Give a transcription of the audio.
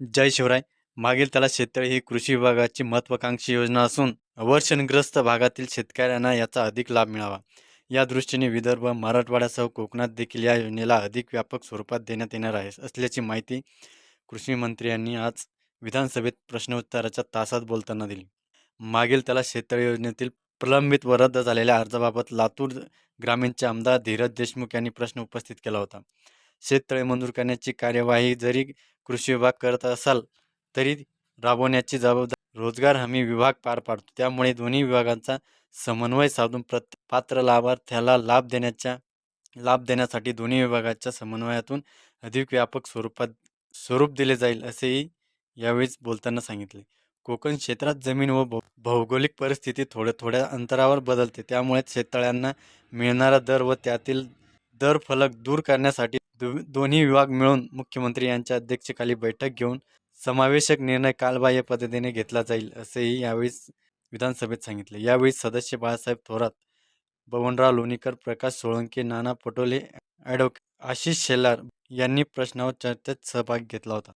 जय शिवराय. मागील त्याला शेततळे ही कृषी विभागाची महत्त्वाकांक्षी योजना असून वर्षणग्रस्त भागातील शेतकऱ्यांना याचा अधिक लाभ मिळावा. या दृष्टीने विदर्भ मराठवाड्यासह कोकणात देखील या योजनेला अधिक व्यापक स्वरूपात देण्यात येणार आहे असल्याची माहिती कृषी मंत्री यांनी आज विधानसभेत प्रश्नोत्तराच्या तासात बोलताना दिली. मागील त्याला शेततळे योजनेतील प्रलंबित व रद्द झालेल्या अर्जाबाबत लातूर ग्रामीणचे आमदार धीरज देशमुख यांनी प्रश्न उपस्थित केला होता. शेततळे मंजूर करण्याची कार्यवाही जरी कृषी विभाग करत असाल तरी राबवण्याची जबाबदारी रोजगार हमी विभाग पार पाडतो. त्यामुळे दोन्ही विभागांचा समन्वय साधून प्रत पात्र लाभार्थ्याला लाभ देण्याच्या लाभ देण्यासाठी दोन्ही विभागाच्या समन्वयातून अधिक व्यापक स्वरूपात स्वरूप दिले जाईल असेही यावेळी बोलताना सांगितले. कोकण क्षेत्रात जमीन व भौ भौगोलिक परिस्थिती थोड्या थोड्या अंतरावर बदलते. त्यामुळे शेततळ्यांना मिळणारा दर व त्यातील दर फलक दूर करण्यासाठी दोन्ही विभाग मिळून मुख्यमंत्री यांच्या अध्यक्षतेखाली बैठक घेऊन समावेशक निर्णय कालबाह्य पद्धतीने घेतला जाईल असेही यावेळी विधानसभेत सांगितले. यावेळी सदस्य बाळासाहेब थोरात बबनराव लोणीकर प्रकाश सोळंके नाना पटोले ॲडव्होकेट आशिष शेलार यांनी प्रश्नावर चर्चेत सहभाग घेतला होता.